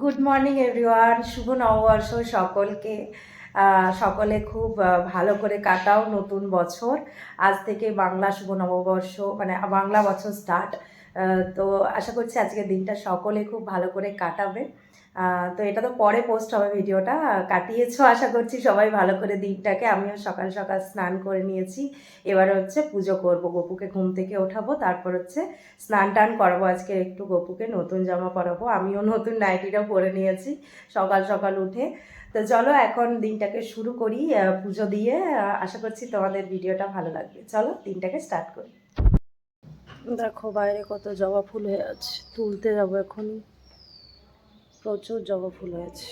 Good morning everyone শুভ নববর্ষ সকলকে। সকলে খুব ভালো করে কাটাও নতুন বছর। আজ থেকে বাংলা শুভ নববর্ষ মানে বাংলা বছর স্টার্ট তো আশা করছি আজকের দিনটা সকলে খুব ভালো করে কাটাবে। তো এটা তো পরে পোস্ট হবে ভিডিওটা। কাটিয়েছো আশা করছি সবাই ভালো করে দিনটাকে। আমিও সকাল সকাল স্নান করে নিয়েছি। এবার হচ্ছে পুজো করব। গপুকে ঘুম থেকে ওঠাবো। তারপর হচ্ছে স্নান টান করাবো। আজকে একটু গপুকে নতুন জামা পরাবো। আমিও নতুন নাইটিটাও পরে নিয়েছি সকাল সকাল উঠে। তো চলো এখন দিনটাকে শুরু করি পুজো দিয়ে। আশা করছি তোমাদের ভিডিওটা ভালো লাগবে। চলো দিনটাকে স্টার্ট করি। দেখো বাইরে কত জবা ফুল হয়ে আছে। তুলতে যাব এখন প্রচুর জবা ফুল হয়েছে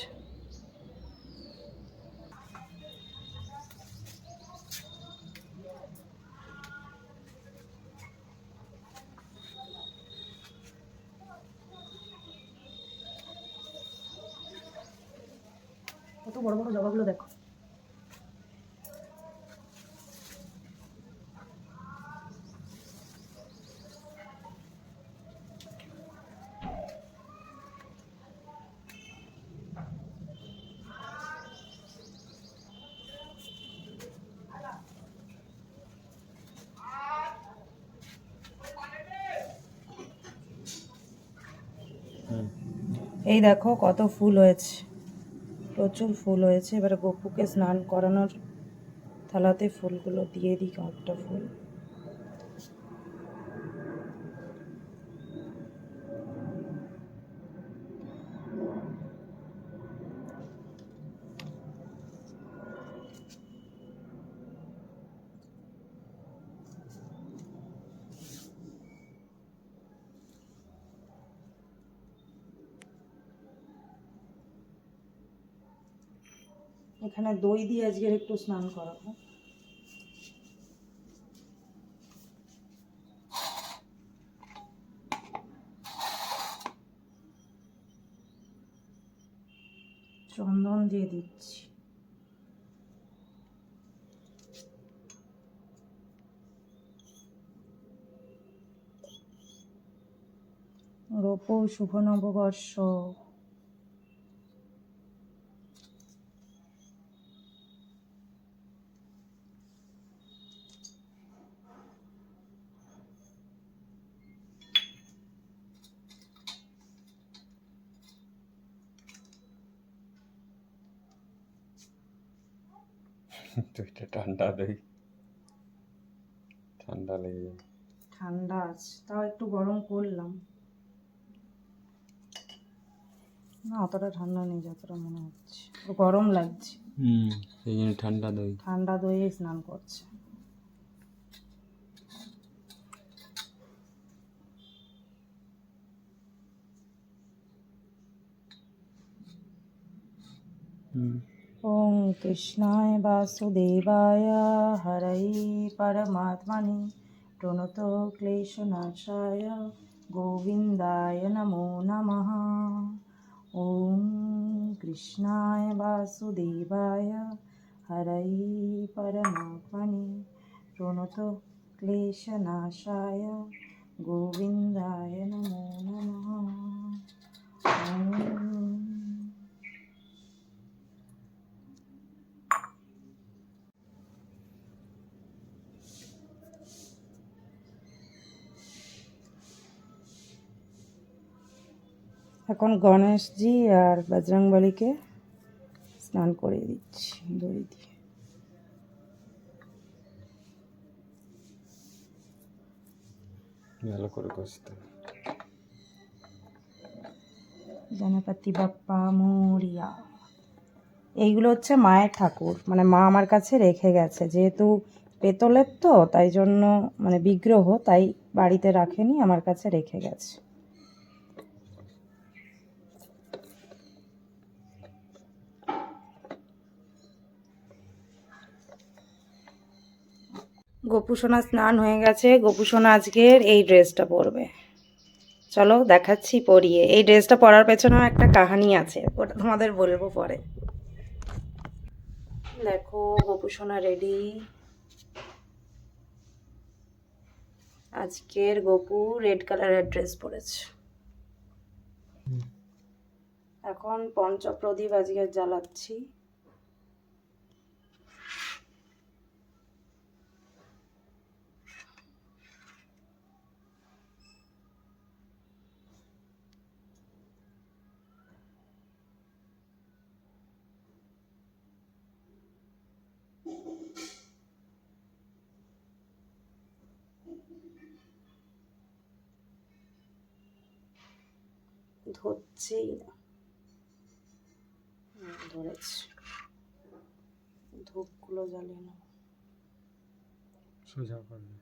কত বড় বড় জবাগুলো দেখো। এই দেখো কত ফুল হয়েছে। প্রচুর ফুল হয়েছে। এবারে গপুকে স্নান করানোর থালাতে ফুলগুলো দিয়ে দিই কয়েকটা ফুল। এখানে দই দিয়ে আজকের একটু স্নান করাবো। চন্দন দিয়ে দিচ্ছি। রূপো শুভ নববর্ষ। দুইটা ঠান্ডা দই। ঠান্ডা লেগে যাবে। ঠান্ডা আছে তাও একটু গরম করলাম। না অতটা ঠান্ডা নেই যতটা মনে হচ্ছে। গরম লাগছে। হুম সেই জন্য ঠান্ডা দই। ঠান্ডা দইয়ে স্নান করছে। হুম। ওং কৃষ্ণায় বাসুদেবায় হরই পরমাত্মনি প্রণত ক্লেশনাশায় গোবিন্দায় নমো নমঃ ওং কৃষ্ণায় বাসুদেবায় হরই পরমাত্মনি প্রণত ক্লেশনাশায় গোবিন্দায় নমো নমঃ ওং এখন গণেশজি আর বজরংবলীকে স্নান করিয়ে দিচ্ছি দড়ি দিয়ে। ভালো করে কষতে। গণপতি বাপ্পা মরিয়া। এইগুলো হচ্ছে মায়ের ঠাকুর মানে মা আমার কাছে রেখে গেছে। যেহেতু পেতলের তো তাই জন্য মানে বিগ্রহ তাই বাড়িতে রাখেনি আমার কাছে রেখে গেছে। গোপুসোনা স্নান হয়ে গেছে। গোপুসোনা আজকের এই ড্রেসটা পরবে। চলো দেখাচ্ছি পরিয়ে। এই ড্রেসটা পরার পেছনেও একটা কাহানি আছে ওটা তোমাদের বলব পরে। দেখো গোপুসোনা রেডি আজকের গোপু রেড কালারের ড্রেস পরেছে। এখন পঞ্চপ্রদীপ আজকে জ্বালাচ্ছি। ধরছেই না। ধরেছে। ধূপগুলো জ্বালিয়ে না সোজা করবে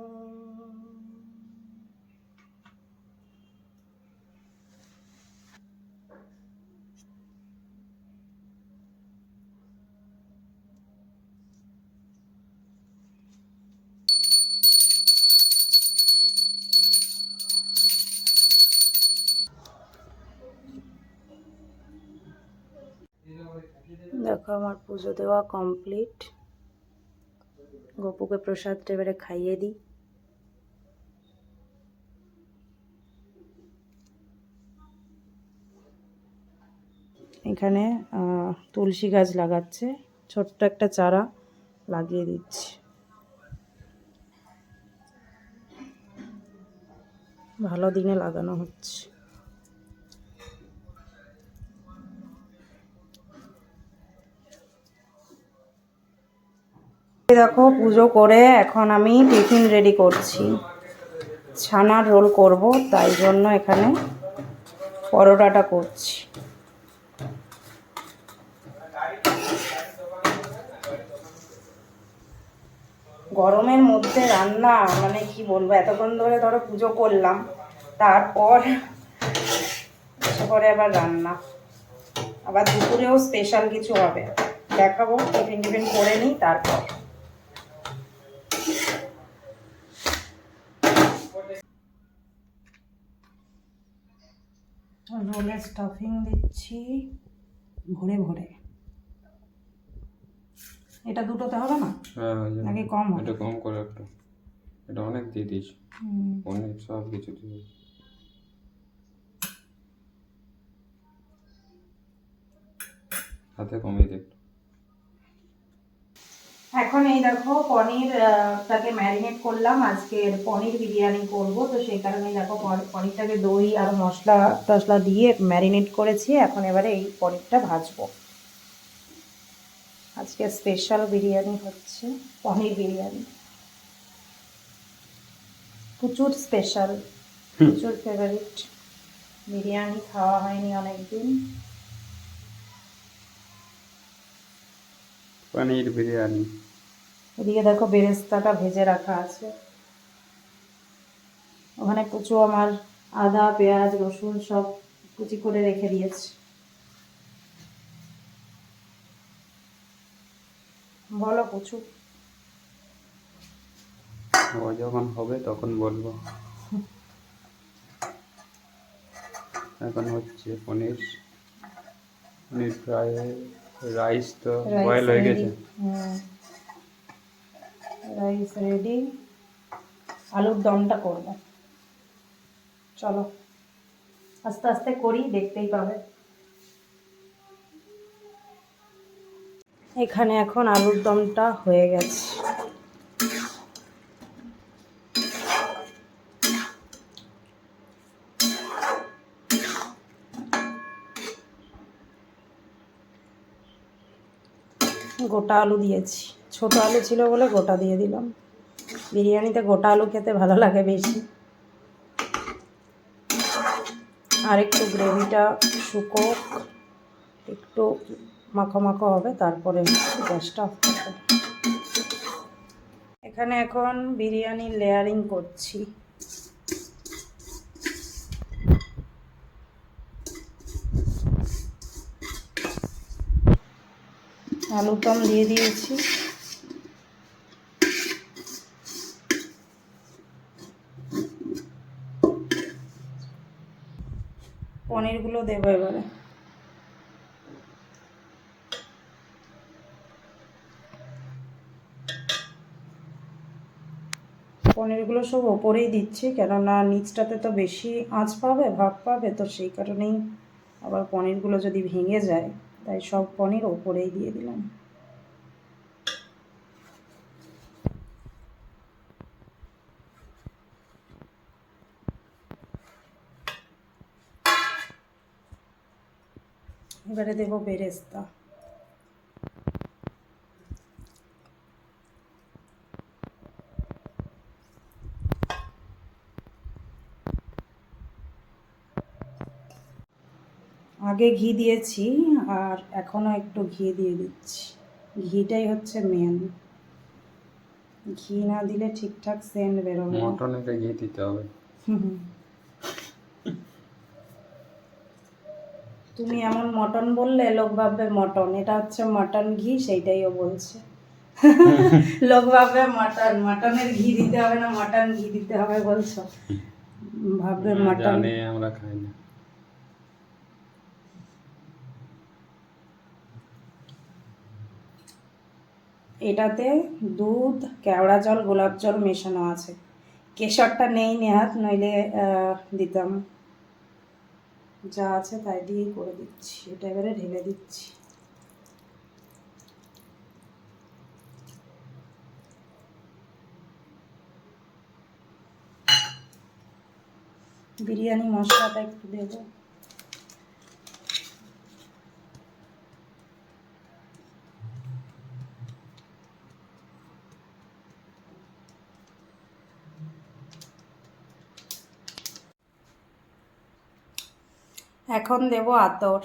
দেখো আমার পুজো দেওয়া কমপ্লিট গপুকে প্রসাদটা এবারে খাইয়ে দিই। এখানে তুলসী গাছ লাগাচ্ছে। ছোট্ট একটা চারা লাগিয়ে দিচ্ছি। ভালো দিনে লাগানো হচ্ছে। দেখো পুজো করে এখন আমি টিফিন রেডি করছি। ছানার রোল করব, তাই জন্য এখানে পরোটাটা করছি। গরমের মধ্যে রান্না মানে কি বলব, এতক্ষণ ধরে ধরো পুজো করলাম, তারপর পরে আবার রান্না। আবার দুপুরেও স্পেশাল কিছু হবে। দেখাবো, টিফিন টিফিন করে নিই, তারপর। রোলে স্টাফিং দিচ্ছি। ভরে ভরে এটা দুটোতে হবে না? হ্যাঁ নাকি কম হবে? এটা কম করে একটু। এটা অনেক দিয়ে দিস অনেক সব কিছু দিয়ে হাতে কমিয়ে দেখ একটু। এখন এই দেখো পনির আহ, টাকে ম্যারিনেট করলাম। আজকের পনির বিরিয়ানি করব তো সেই কারণে দেখো পন- পনিরটাকে দই আর মশলা টশলা দিয়ে ম্যারিনেট করেছি। এখন এবারে এই পনিরটা ভাজবো। আজকে স্পেশাল বিরিয়ানি হচ্ছে পনির বিরিয়ানি। প্রচুর স্পেশাল প্রচুর ফেভারিট বিরিয়ানি খাওয়া হয়নি অনেকদিন। পনির বিরিয়ানি। এদিকে দেখো বেরেস্তাটা ভেজে রাখা আছে। ওখানে কুচু আমার আদা পেঁয়াজ রসুন সব কুচি করে রেখে দিয়েছে। বলো কুচু। ও যখন হবে তখন বলব। এখন হচ্ছে পনির। পনির ফ্রাই রাইস তো বয়েল হয়ে গেছে। রাইস রেডি আলুর দমটা করব। চলো। আস্তে আস্তে করি, দেখতেই পাবে। এখানে এখন আলুর দমটা হয়ে গেছে। গোটা আলু দিয়েছি। ছোট আলু ছিল বলে গোটা দিয়ে দিলাম। বিরিয়ানিতে গোটা আলু খেতে ভালো লাগে বেশি। আর একটু গ্রেভিটা শুকো একটু মাখো মাখো হবে, তারপরে গ্যাসটা অফ করতে এখানে এখন বিরিয়ানির লেয়ারিং করছি। আলুরদম দিয়ে দিয়েছি। পনিরগুলো দেবো এবারে। পনিরগুলো সব ওপরেই দিচ্ছি, কেননা নিচটাতে তো বেশি আঁচ পাবে ভাপ পাবে, তো সেই কারণেই আবার পনিরগুলো যদি ভেঙে যায়, তাই সব পনির ওপরেই দিয়ে দিলাম। এবারে দেবো বেরেস্তা আগে ঘি দিয়েছি আর এখনও একটু ঘি দিয়ে দিচ্ছি। ঘিটাই হচ্ছে মেন ঘি না দিলে ঠিকঠাক সেন্ট বেরোবে না। মটনেতে ঘি দিতে হবে। হুম। তুমি এমন মটন বললে লোক ভাববে মটন। এটা হচ্ছে মটন ঘি সেইটাই ও বলছে। লোক ভাববে মটন মটনের ঘি দিতে হবে না মটন ঘি দিতে হবে বলছো। ভাববে মটন। আমরা খাই না। এটাতে দুধ কেওড়া জল গোলাপ জল মেশানো আছে। কেশরটা নেই নেহাত নইলে আহ, দিতাম। যা আছে তাই দিয়েই করে দিচ্ছি। এটা এবারে ঢেলে দিচ্ছি। বিরিয়ানি মশলাটা একটু দেবো। এখন দেব আতর।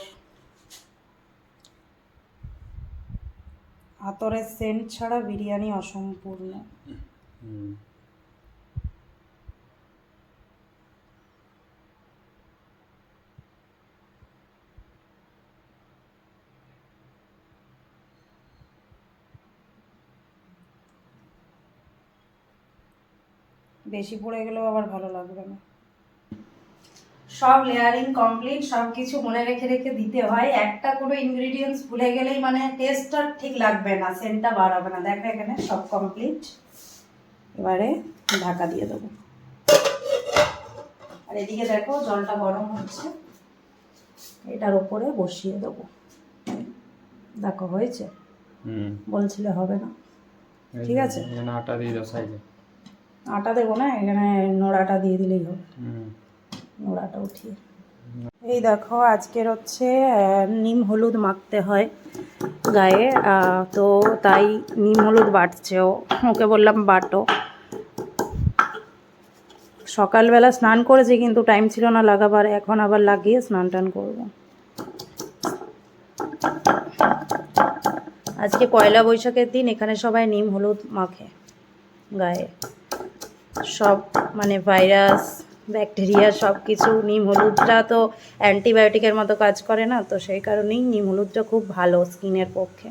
আতরের সেন্ট ছাড়া বিরিয়ানি অসম্পূর্ণ। বেশি পড়ে গেলেও আবার ভালো লাগবে না। সব লেয়ারিং কমপ্লিট সব কিছু মনে রেখে রেখে দিতে হয়। একটা কোনো ইনগ্রিডিয়েন্টস ভুলে গেলেই মানে টেস্টটা ঠিক লাগবে না সেন্টটা বার হবে না। দেখো এখানে সব কমপ্লিট এবারে ঢাকা দিয়ে দেবো। আর এদিকে দেখো জলটা গরম হচ্ছে। এটার ওপরে বসিয়ে দেবো। দেখো হয়েছে? হুম। বলছিলে হবে না। ঠিক আছে। আটা দিয়ে দাও সাইডে। আটা দেবো না এখানে নোড়াটা দিয়ে দিলেই হবে। হুম। নোড়াটা উঠিয়ে। এই দেখো, আজকের হচ্ছে নিম হলুদ মাখতে হয় গায়ে। তো তাই নিম হলুদ বাটছে ও। ওকে বললাম, বাটো। সকালবেলা স্নান করেছি, কিন্তু টাইম ছিল না লাগাবার। এখন আবার লাগিয়ে স্নান টান করব। আজকে পয়লা বৈশাখের দিন এখানে সবাই নিম হলুদ মাখে গায়ে। সব মানে ভাইরাস ব্যাকটেরিয়া সব কিছু নিম হলুদটা তো অ্যান্টিবায়োটিকের মতো কাজ করে না তো সেই কারণেই নিম হলুদটা খুব ভালো স্কিনের পক্ষে।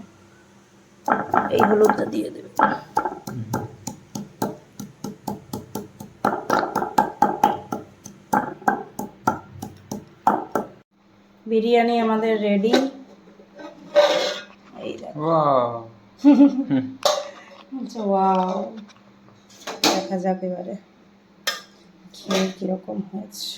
এই হলুদটা দিয়ে দেবে। বিরিয়ানি আমাদের রেডি এই দেখো। আচ্ছা দেখা যাক এবারে। খেয়ে কীরকম হয়েছে?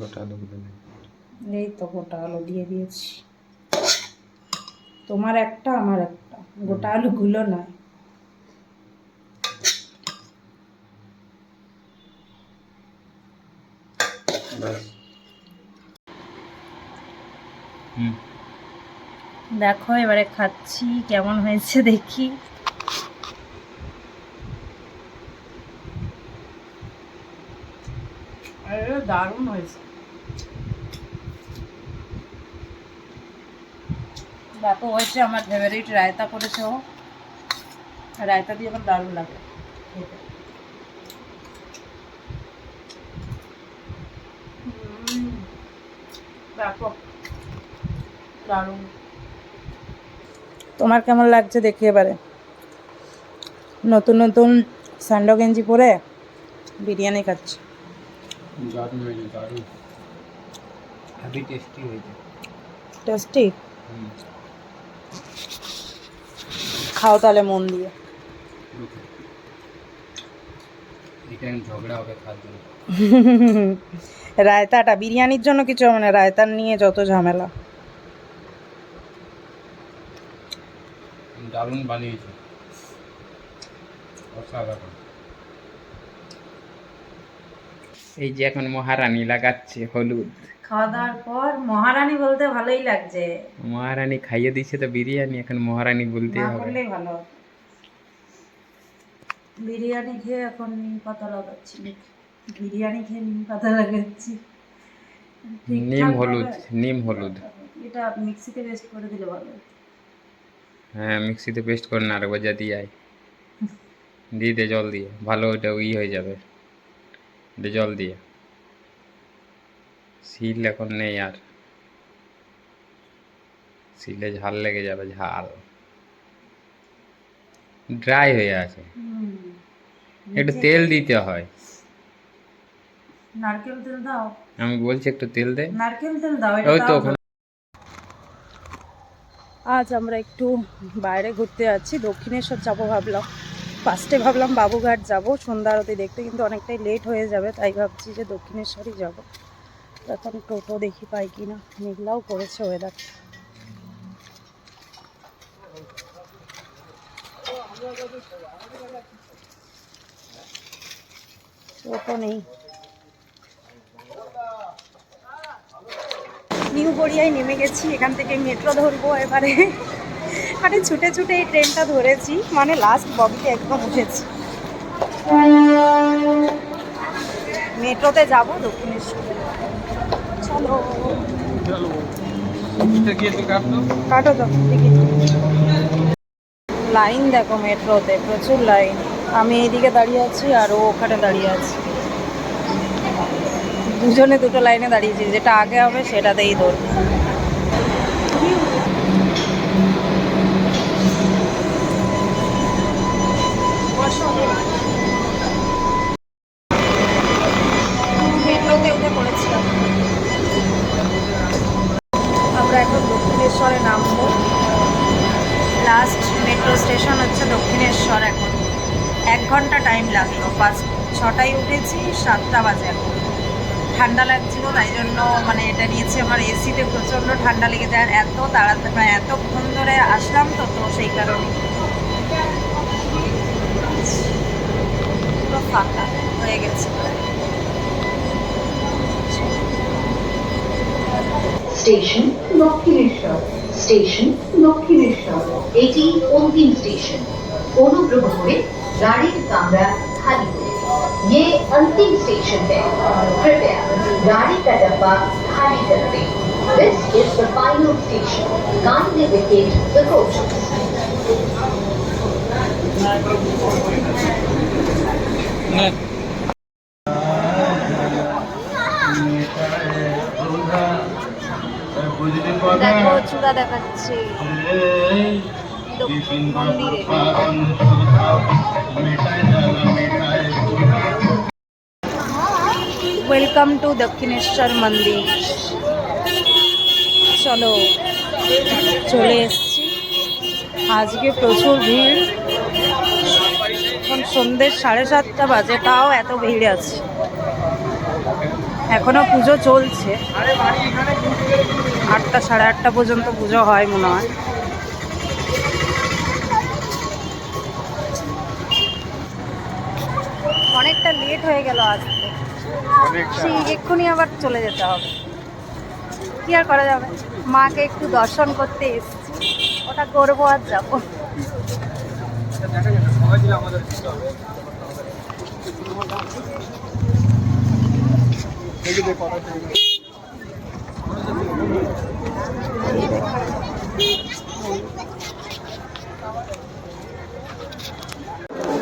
গোটা আলু এই তো গোটা আলু দিয়ে দিয়েছি। তোমার একটা আমার একটা। গোটা আলুগুলো নয়। দেখো এবারে খাচ্ছি। কেমন হয়েছে দেখি। আরে দারুণ হয়েছে। দেখো হয়েছে আমার ফেভারিট রায়তা করেছে ও। রায়তা দিয়ে আমার দারুণ লাগে। খেতে। দারুণ। তোমার কেমন লাগছে দেখি এবারে? নতুন নতুন স্যান্ডো গেঞ্জি পরে বিরিয়ানি খাচ্ছি। দারুণ হয়েছে দারুণ। হেভি টেস্টি হয়েছে। টেস্টি হুম। খাও তাহলে মন দিয়ে। রায়তাটা বিরিয়ানির জন্য কিছু মানে রায়তার নিয়ে যত ঝামেলা। দারুণ বানিয়েছে। অসাধারণ। এই যে এখন মহারানী লাগাচ্ছে হলুদ। খাওয়া দাওয়ার পর মহারানী বলতে ভালোই লাগছে। মহারানী খাইয়ে দিচ্ছে তো বিরিয়ানি এখন মহারানী বলতে হবে। ভালো। বিরিয়ানি খেয়ে এখন নিম পাতা লাগাচ্ছি। বিরিয়ানি খেয়ে নিম পাতা লাগাচ্ছি। নিম হলুদ নিম হলুদ। এটা মিক্সিতে পেস্ট করে দিলে ভালো। হ্যাঁ মিক্সিতে পেস্ট করে না আরেকবার যা দিয়ে আয়। দিয়ে দে জল দিয়ে ভালো ওটা ই হয়ে যাবে। দে জল দিয়ে। শিল এখন নেই আর। শিলে ঝাল লেগে যাবে ঝাল। ড্রাই হয়ে আছে। একটু তেল দিতে হয়। নারকেল তেল দাও। আমি বলছি একটু তেল দে। নারকেল তেল দাও ওই তো ওখানে। আজ আমরা একটু বাইরে ঘুরতে যাচ্ছি। দক্ষিণেশ্বর যাব ভাবলাম। ফার্স্টে ভাবলাম বাবুঘাট যাব। সন্ধ্যা আরতি দেখতে কিন্তু অনেকটাই লেট হয়ে যাবে তাই ভাবছি যে দক্ষিণেশ্বরই যাব। এখন টোটো দেখি পাই কি না মেঘলাও করেছে ওয়েদার টোটো নেই। নিউ গড়িয়ায় নেমে গেছি, এখান থেকে মেট্রো ধরবো এবারে। মানে ছুটে ছুটে এই ট্রেনটা ধরেছি মানে লাস্ট বগিতে একদম উঠেছি। মেট্রোতে যাব দক্ষিণেশ্বর চলো। কাটো? তো টিকিট লাইন দেখো মেট্রোতে প্রচুর লাইন। আমি এইদিকে দাঁড়িয়ে আছি আর ও ওখানে দাঁড়িয়ে আছি। দুজনে দুটো লাইনে দাঁড়িয়েছি যেটা আগে হবে সেটাতেই ধরবো সাতটা বাজে এখন। ঠান্ডা লাগছিল, তাই জন্য মানে এটা নিয়েছি। আমার এসিতে প্রচণ্ড ঠান্ডা লেগে যায় এত তাড়াতাড়ি মানে এতক্ষণ ধরে আসলাম তো তো সেই কারণে। হয়ে গেছে। স্টেশন দক্ষিণেশ্বর স্টেশন দক্ষিণেশ্বর এটি অন্তিম স্টেশন। অনুগ্রহ করে গাড়ির কামরা ये अंतिम स्टेशन है कृपया गाड़ी का डब्बा खाली कर दें This is the final station. Kindly vacate the coaches. দেখো চূড়া দেখাচ্ছে মন্দিরে ওয়েলকাম টু দক্ষিণেশ্বর মন্দির চলো, চলে এসছি। আজকে প্রচুর ভিড়। এখন সন্ধ্যে সাড়ে সাতটা বাজে, তাও এত ভিড় আছে। এখনও পুজো চলছে। আটটা সাড়ে আটটা পর্যন্ত পুজো হয় মনে হয়। অনেকটা লেট হয়ে গেল আসতে সেই এক্ষুনি আবার চলে যেতে হবে। কি আর করা যাবে? মাকে একটু দর্শন করতে এসেছি। ওটা করব আর যাব।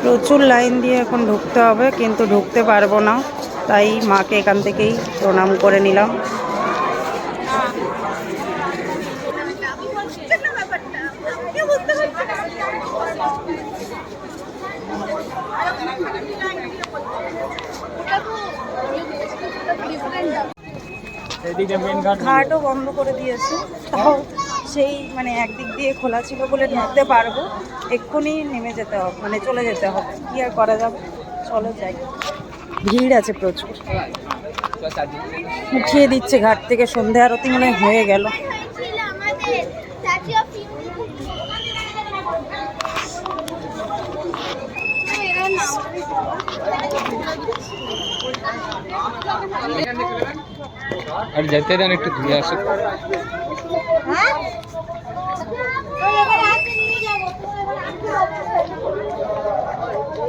প্রচুর লাইন দিয়ে এখন ঢুকতে হবে, কিন্তু ঢুকতে পারব না। তাই মাকে এখান থেকেই প্রণাম করে নিলাম। ঘাটও বন্ধ করে দিয়েছে। তাও সেই মানে একদিক দিয়ে খোলা ছিল বলে ঢুকতে পারব। এক্ষুনি নেমে যেতে হবে মানে চলে যেতে হবে। কি আর করা যাবে? চলো যাই। ভিড় আছে প্রচুর। উঠিয়ে দিচ্ছে ঘাট থেকে সন্ধে আরতি মনে হয় হয়ে গেল। আর যেতে দেন একটু ঘুরে আসো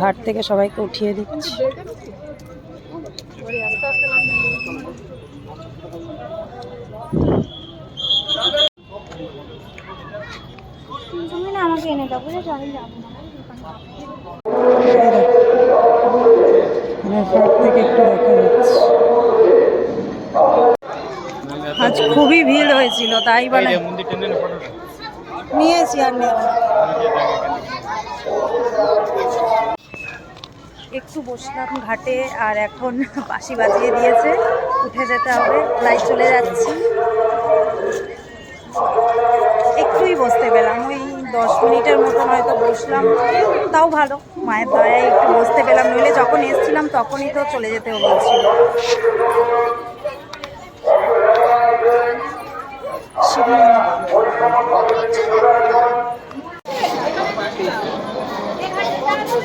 ঘাট থেকে সবাইকে উঠিয়ে দিচ্ছি। মানে থেকে একটু আজ খুবই ভিড় হয়েছিল, তাই বলে। নিয়েছি আর নেব না। একটু বসলাম ঘাটে আর এখন বাঁশি বাজিয়ে দিয়েছে। উঠে যেতে হবে প্রায় চলে যাচ্ছি। একটুই বসতে পেলাম, ওই দশ মিনিটের মতন হয়তো বসলাম। তাও ভালো, মায়ের দয়ায় একটু বসতে পেলাম। নইলে যখন এসছিলাম তখনই তো চলে যেতে বলছিল শিবমন্দির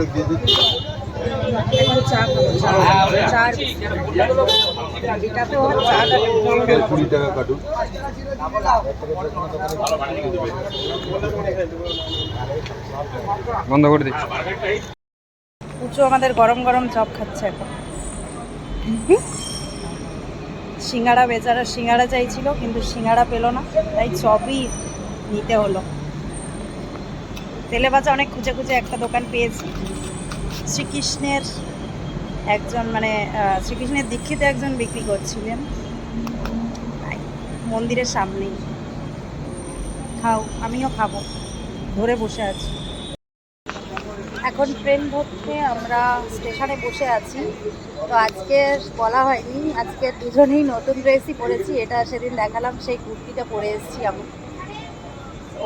প্লেট দিয়ে কুড়ি টাকা কাটুন। বন্ধ করে দিচ্ছি। উঁচু আমাদের গরম গরম চপ খাচ্ছে এখন। সিঙ্গাড়া বেচারা সিঙ্গাড়া চাইছিল কিন্তু সিঙ্গাড়া পেল না তাই চপই নিতে হলো। তেলে ভাজা অনেক খুঁজে খুঁজে একটা দোকান পেয়েছি। শ্রীকৃষ্ণের একজন মানে শ্রীকৃষ্ণের দীক্ষিত একজন বিক্রি করছিলেন। মন্দিরের সামনেই। খাও, আমিও খাব। ধরে বসে আছি। এখন ট্রেন ধরতে আমরা স্টেশনে বসে আছি। তো আজকে বলা হয়নি, আজকে দুজনেই নতুন ড্রেসই পরেছি। এটা সেদিন দেখালাম, সেই কুর্তিটা পরে এসেছি আমি।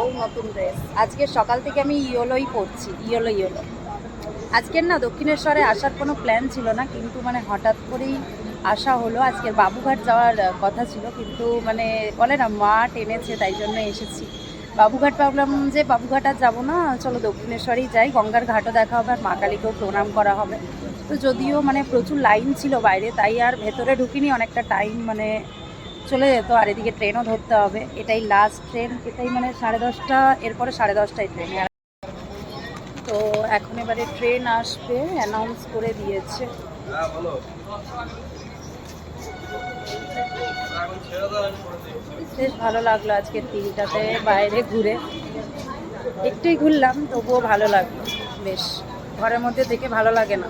ও নতুন ড্রেস আজকে সকাল থেকে আমি ইয়োলোই পরছি, ইয়োলো ইয়োলো। আজকের না দক্ষিণেশ্বরে আসার কোনো প্ল্যান ছিল না, কিন্তু মানে হঠাৎ করেই আসা হলো। আজকের বাবুঘাট যাওয়ার কথা ছিল, কিন্তু মানে বলে না, মা টেনেছে, তাই জন্য এসেছি। বাবুঘাট ভাবলাম যে বাবুঘাট আর যাব না, চলো দক্ষিণেশ্বরেই যাই। গঙ্গার ঘাটও দেখা হবে, আর মা কালীকেও প্রণাম করা হবে। তো যদিও মানে প্রচুর লাইন ছিল বাইরে, তাই আর ভেতরে ঢুকিনি, অনেকটা টাইম মানে চলে যেত আর এদিকে ট্রেনও ধরতে হবে। এটাই লাস্ট ট্রেন এটাই মানে সাড়ে দশটা, এরপরে সাড়ে দশটায় ট্রেন তো এখন এবারে ট্রেন আসবে অ্যানাউন্স করে দিয়েছে। বেশ ভালো লাগল আজকে দিনটাতে বাইরে ঘুরে। একটুই ঘুরলাম, তবুও ভালো লাগল। বেশ, ঘরের মধ্যে থেকে ভালো লাগে না।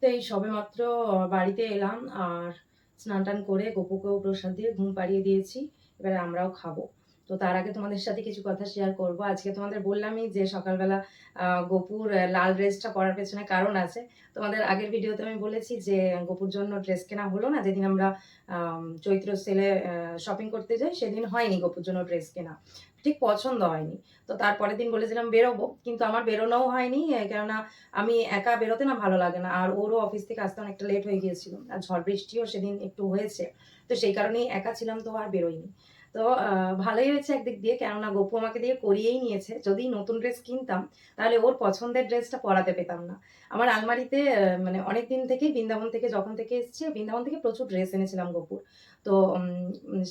তো এই সবেমাত্র বাড়িতে এলাম আর স্নান টান করে গপুকেও প্রসাদ দিয়ে ঘুম পাড়িয়ে দিয়েছি। এবারে আমরাও খাব। তো তার আগে তোমাদের সাথে কিছু কথা শেয়ার করব। আজকে তোমাদের বললামই যে সকালবেলা গপুর লাল ড্রেসটা পরার পেছনে কারণ আছে। তোমাদের আগের ভিডিওতে আমি বলেছি যে গপুর জন্য ড্রেস কেনা হলো না। যেদিন আমরা চৈত্র সেলে শপিং করতে যাই, সেদিন হয়নি গপুর জন্য ড্রেস কেনা। ঠিক পছন্দ হয়নি। তো তারপরের দিন বলেছিলাম বেরোবো, কিন্তু আমার বেরোনোও হয়নি কেননা আমি একা বেরোতে না ভালো লাগে না। আর ওরও অফিস থেকে আসতে অনেকটা লেট হয়ে গিয়েছিল। আর ঝড় বৃষ্টিও সেদিন একটু হয়েছে। তো সেই কারণেই একা ছিলাম তো আর বেরোইনি। তো ভালোই হয়েছে একদিক দিয়ে। কেননা গপু আমাকে দিয়ে করিয়েই নিয়েছে। যদি নতুন ড্রেস কিনতাম, তাহলে ওর পছন্দের ড্রেসটা পরাতে পেতাম না। আমার আলমারিতে মানে অনেক দিন থেকেই বৃন্দাবন থেকে, যখন থেকে এসেছি, বৃন্দাবন থেকে প্রচুর ড্রেস এনেছিলাম গপুর। তো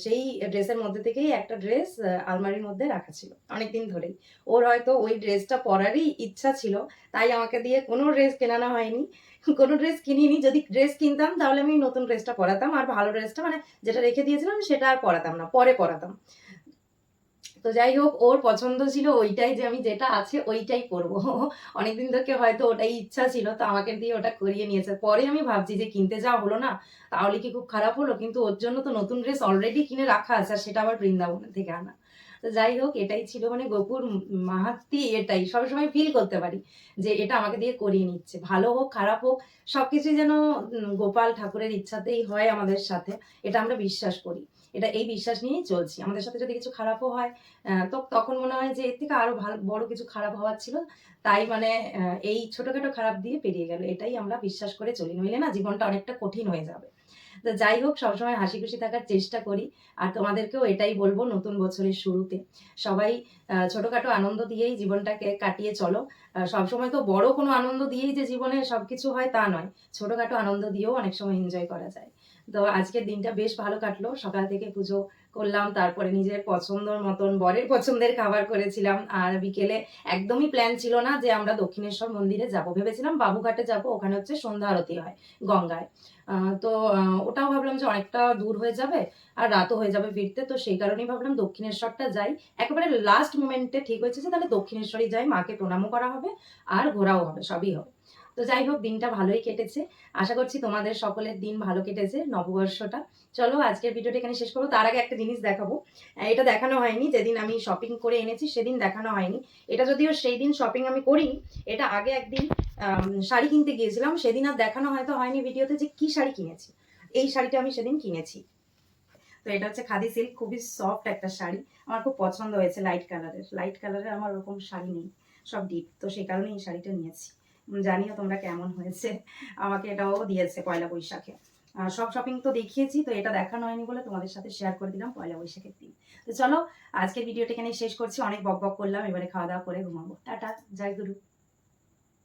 সেই ড্রেসের মধ্যে থেকেই একটা ড্রেস আলমারির মধ্যে রাখা ছিল অনেক দিন ধরেই। ওর হয়তো ওই ড্রেসটা পরারই ইচ্ছা ছিল, তাই আমাকে দিয়ে কোনো ড্রেস কেনানো হয়নি। কোনো ড্রেস কিনিনি, যদি ড্রেস কিনতাম তাহলে আমি নতুন ড্রেসটা পরাতাম। আর ভালো ড্রেসটা মানে যেটা রেখে দিয়েছিলাম সেটা আর পরাতাম না, পরে পরাতাম। তো যাই হোক, ওর পছন্দ ছিল ওইটাই যে আমি যেটা আছে ওইটাই করব অনেকদিন থেকে হয়তো ওটাই ইচ্ছা ছিল, তো আমাকে দিয়ে ওটা করিয়ে নিয়েছে। পরে আমি ভাবছি যে কিনতে যাওয়া হলো না, তাহলে কি খুব খারাপ হলো? কিন্তু ওর জন্য তো নতুন ড্রেস অলরেডি কিনে রাখা আছে, আর সেটা আবার বৃন্দাবন থেকে আনা। তো যাই হোক, এটাই ছিল মানে গোপুর মাহাত্মি এটাই। সবসময় ফিল করতে পারি যে এটা আমাকে দিয়ে করিয়ে নিচ্ছে। ভালো হোক, খারাপ হোক সবকিছু যেন গোপাল ঠাকুরের ইচ্ছাতেই হয় আমাদের সাথে। এটা আমরা বিশ্বাস করি। এটা এই বিশ্বাস নিয়েই চলছি। আমাদের সাথে যদি কিছু খারাপও হয় তো তখন মনে হয় যে এর থেকে আরও ভালো, বড় কিছু খারাপ হওয়ার ছিল। তাই মানে এই ছোটখাটো খারাপ দিয়ে পেরিয়ে গেল। এটাই আমরা বিশ্বাস করে চলি। নইলে না জীবনটা অনেকটা কঠিন হয়ে যাবে। তো যাই হোক, সবসময় হাসি খুশি থাকার চেষ্টা করি। আর তোমাদেরকেও এটাই বলব নতুন বছরের শুরুতে। সবাই ছোটখাটো আনন্দ দিয়েই জীবনটাকে কাটিয়ে চলো। সবসময় তো বড় কোনো আনন্দ দিয়েই যে জীবনে সবকিছু হয় তা নয়। ছোটখাটো আনন্দ দিয়েও অনেক সময় এনজয় করা যায়। তো আজকের দিনটা বেশ ভালো কাটলো। সকাল থেকে পুজো করলাম, তারপরে নিজের পছন্দর মতন বরের পছন্দের খাবার করেছিলাম। আর বিকেলে একদমই প্ল্যান ছিল না যে আমরা দক্ষিণেশ্বর মন্দিরে যাব। ভেবেছিলাম বাবুঘাটে যাব, ওখানে হচ্ছে সন্ধ্যা আরতি হয় গঙ্গায়। তো ওটাও ভাবলাম যে অনেকটা দূর হয়ে যাবে আর রাতও হয়ে যাবে ফিরতে। তো সেই কারণেই ভাবলাম দক্ষিণেশ্বরটা যাই। একেবারে লাস্ট মোমেন্টে ঠিক হয়েছে যে তাহলে দক্ষিণেশ্বরই যাই, মাকে প্রণামও করা হবে আর ঘোরাও হবে, সবই হবে। তো যাই হোক, দিনটা ভালোই কেটেছে। আশা করছি তোমাদের সকলের দিন ভালো কেটেছে নববর্ষটা। চলো, আজকের ভিডিওটা এখানে শেষ করব। তার আগে একটা জিনিস দেখাবো। এটা দেখানো হয়নি। যেদিন আমি শপিং করে এনেছি, সেদিন দেখানো হয়নি। এটা যদিও সেই দিন শপিং আমি করিনি, এটা আগে একদিন শাড়ি কিনতে গিয়েছিলাম। সেদিন আর দেখানো হয়তো হয়নি ভিডিওতে যে কি শাড়ি কিনেছি। এই শাড়িটা আমি সেদিন কিনেছি। তো এটা হচ্ছে খাদি সিল্ক খুবই সফট একটা শাড়ি। আমার খুব পছন্দ হয়েছে লাইট কালারের লাইট কালারের আমার ওরকম শাড়ি নেই, সব ডিপ তো সেই কারণে এই শাড়িটা নিয়েছি। জানিও তোমরা কেমন হয়েছে। আমাকে এটাও দিয়েছে পয়লা বৈশাখে। সব শপিং তো দেখিয়েছি, তো এটা দেখানো হয়নি বলে তোমাদের সাথে শেয়ার করে দিলাম পয়লা বৈশাখের দিন। তো চলো, আজকের ভিডিওটা এখানে শেষ করছি। অনেক বক বক করলাম, এবারে খাওয়া দাওয়া করে ঘুমাবো। টাটা, জয় গুরু।